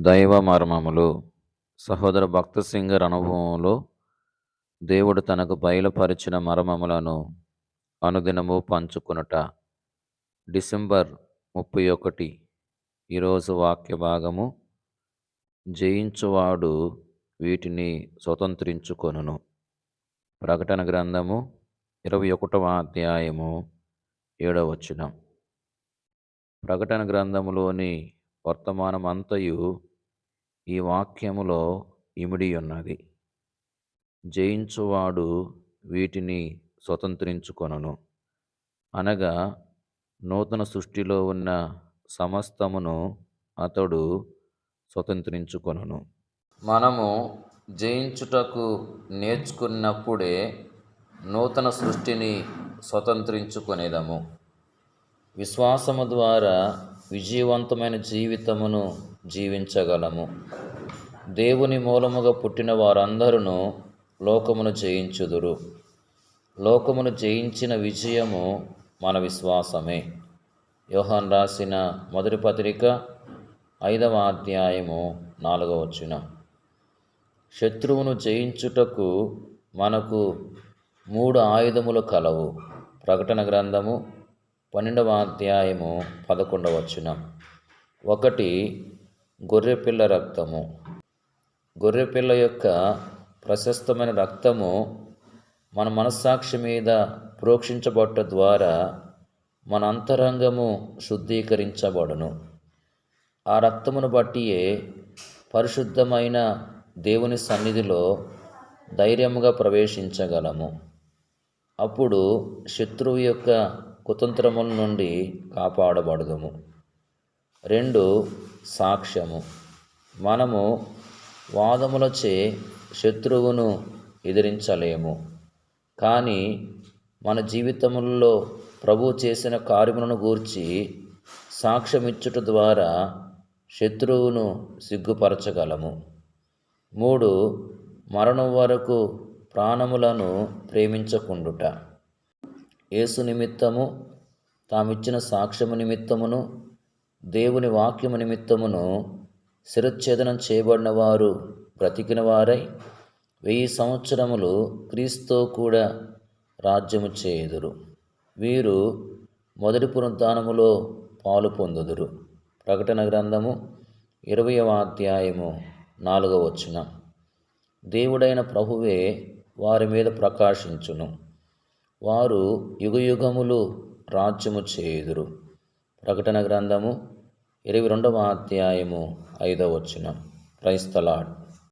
దైవ మర్మములు సహోదర భక్త సింగర్ అనుభవంలో దేవుడు తనకు బయలుపరిచిన మర్మములను అనుదినము పంచుకునుట. డిసెంబర్ ముప్పై ఒకటి ఈరోజు వాక్య భాగము. జయించువాడు వీటిని స్వతంత్రించుకొనును. ప్రకటన గ్రంథము ఇరవై ఒకటవ అధ్యాయము ఏడవ వచనం. ప్రకటన గ్రంథములోని వర్తమానం అంతయు ఈ వాక్యములో ఇమిడి ఉన్నది. జయించువాడు వీటిని స్వతంత్రించుకొనును. అనగా నూతన సృష్టిలో ఉన్న సమస్తమును అతడు స్వతంత్రించుకొనును. మనము జయించుటకు నేర్చుకున్నప్పుడే నూతన సృష్టిని స్వతంత్రించుకునేదము. విశ్వాసము ద్వారా విజయవంతమైన జీవితమును జీవించగలము. దేవుని మూలముగా పుట్టిన వారందరూ లోకమును జయించుదురు. లోకమును జయించిన విజయము మన విశ్వాసమే. యోహాన్ రాసిన మొదటి పత్రిక ఐదవ అధ్యాయము నాలుగవ వచ్చిన శత్రువును జయించుటకు మనకు మూడు ఆయుధములు కలవు. ప్రకటన గ్రంథము పన్నెండవ అధ్యాయము పదకొండవ వచనం ఒకటి గొర్రెపిల్ల రక్తము. గొర్రెపిల్ల యొక్క ప్రశస్తమైన రక్తము మన మనస్సాక్షి మీద ప్రోక్షించబట్ట ద్వారా మన అంతరంగము శుద్ధీకరించబడును. ఆ రక్తమును బట్టియే పరిశుద్ధమైన దేవుని సన్నిధిలో ధైర్యముగా ప్రవేశించగలము. అప్పుడు శత్రువు యొక్క కుతంత్రముల నుండి కాపాడబడదుము. రెండు సాక్ష్యము. మనము వాదములచే శత్రువును ఎదిరించలేము. కానీ మన జీవితముల్లో ప్రభు చేసిన కార్యములను గూర్చి సాక్ష్యమిచ్చుట ద్వారా శత్రువును సిగ్గుపరచగలము. మూడు మరణం వరకు ప్రాణములను ప్రేమించకుండుట. యేసు నిమిత్తము తామిచ్చిన సాక్ష్యము నిమిత్తమును దేవుని వాక్యము నిమిత్తమును శిరచ్ఛేదనం చేయబడిన వారు బ్రతికిన వారై వెయ్యి సంవత్సరములు క్రీస్తు కూడా రాజ్యము చేయుదురు. వీరు మొదటి పునరుద్ధానములో పాలు పొందుదురు. ప్రకటన గ్రంథము ఇరవయవ అధ్యాయము నాలుగవ వచ్చిన దేవుడైన ప్రభువే వారి మీద ప్రకాశించును. వారు యుగయుగములు రాజ్యము చేయుదురు. ప్రకటన గ్రంథము ఇరవై రెండవ అధ్యాయము ఐదవ వచ్చిన క్రైస్తలాడ్.